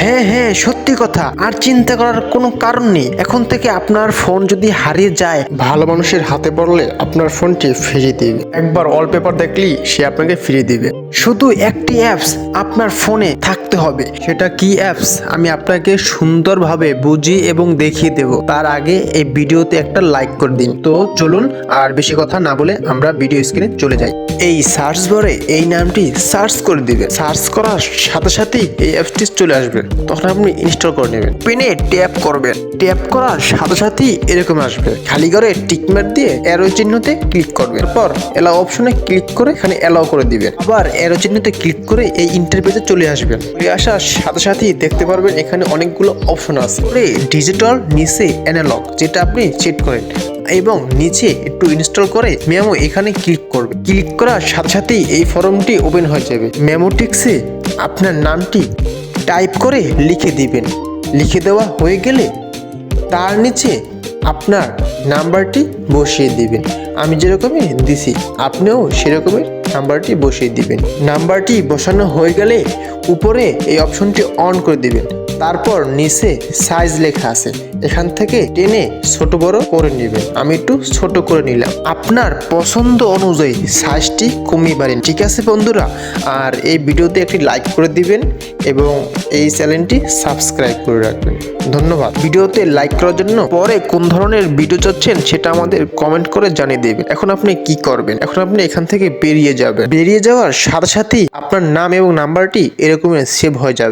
হ্যাঁ হ্যাঁ সত্যি কথা। আর চিন্তা করার কোনো কারণ নেই। এখন থেকে আপনার ফোন যদি হারিয়ে যায়, ভালো মানুষের হাতে পড়লে আপনার ফোনটি ফিরিয়ে দিবে। একবার ওয়ালপেপার দেখলেই সে আপনাকে ফিরিয়ে দিবে। শুধু একটি অ্যাপস আপনার ফোনে থাকতে হবে। সেটা কি অ্যাপস আমি আপনাকে সুন্দরভাবে বুঝিয়ে এবং দেখিয়ে দেব। তার আগে এই ভিডিওতে একটা লাইক করে দিন। তো চলুন, আর বেশি কথা না বলে আমরা ভিডিও স্ক্রিনে চলে যাই। এই সার্চ বারে এই নামটি সার্চ করে দিবে। সার্চ করার সাথে সাথেই এই অ্যাপসটি চলে আসবে। তখন আপনি ইনস্টল করে নেবেন। পেনে ট্যাপ করবেন। ট্যাপ করার সাথে সাথেই এরকম আসবে। খালি করে টিকমার্ক দিয়ে অ্যারো চিহ্নতে ক্লিক করবেন। এরপর এলাও অপশনে ক্লিক করে এখানে এলাও করে দিবেন। আবার অ্যারো চিহ্নতে ক্লিক করে এই ইন্টারভিউতে চলে আসবেন। চলে আসার সাথে সাথেই দেখতে পারবেন এখানে অনেকগুলো অপশন আছে। ডিজিটাল নিচে অ্যানালগ যেটা আপনি চেক করেন। এবং নিচে একটু ইনস্টল করে মেমো এখানে ক্লিক করবে ক্লিক করার সাথে সাথেই এই ফর্মটি ওপেন হয়ে যাবে। মেমোটিক্সে আপনার নামটি টাইপ করে লিখে দিবেন। লিখে দেওয়া হয়ে গেলে তার নিচে আপনার নাম্বারটি বসিয়ে দিবেন। আমি যেরকমই দিছি, আপনিও সেরকমের নাম্বারটি বসিয়ে দিবেন। নাম্বারটি বসানো হয়ে গেলে উপরে এই অপশনটি অন করে দিবেন। তারপর নিচে সাইজ লেখা আছে। এখান থেকে টেনে ছোট বড় করে নেবেন আমি একটু ছোট করে নিলাম। আপনার পছন্দ অনুযায়ী সাইজটি কমিয়ে পারেন ঠিক আছে বন্ধুরা? আর এই ভিডিওতে একটি লাইক করে দিবেন এবং এই চ্যানেলটি সাবস্ক্রাইব করে রাখবেন। ধন্যবাদ। ভিডিওতে লাইক করার জন্য পরে কোন ধরনের ভিডিও চাচ্ছেন সেটা আমাদের কমেন্ট করে জানিয়ে দেবেন। এখন আপনি কি করবেন? এখন আপনি এখান থেকে বেরিয়ে যাবেন। বেরিয়ে যাওয়ার সাথে সাথেই আপনার নাম এবং নাম্বারটি এরকমের সেভ হয়ে যাবে।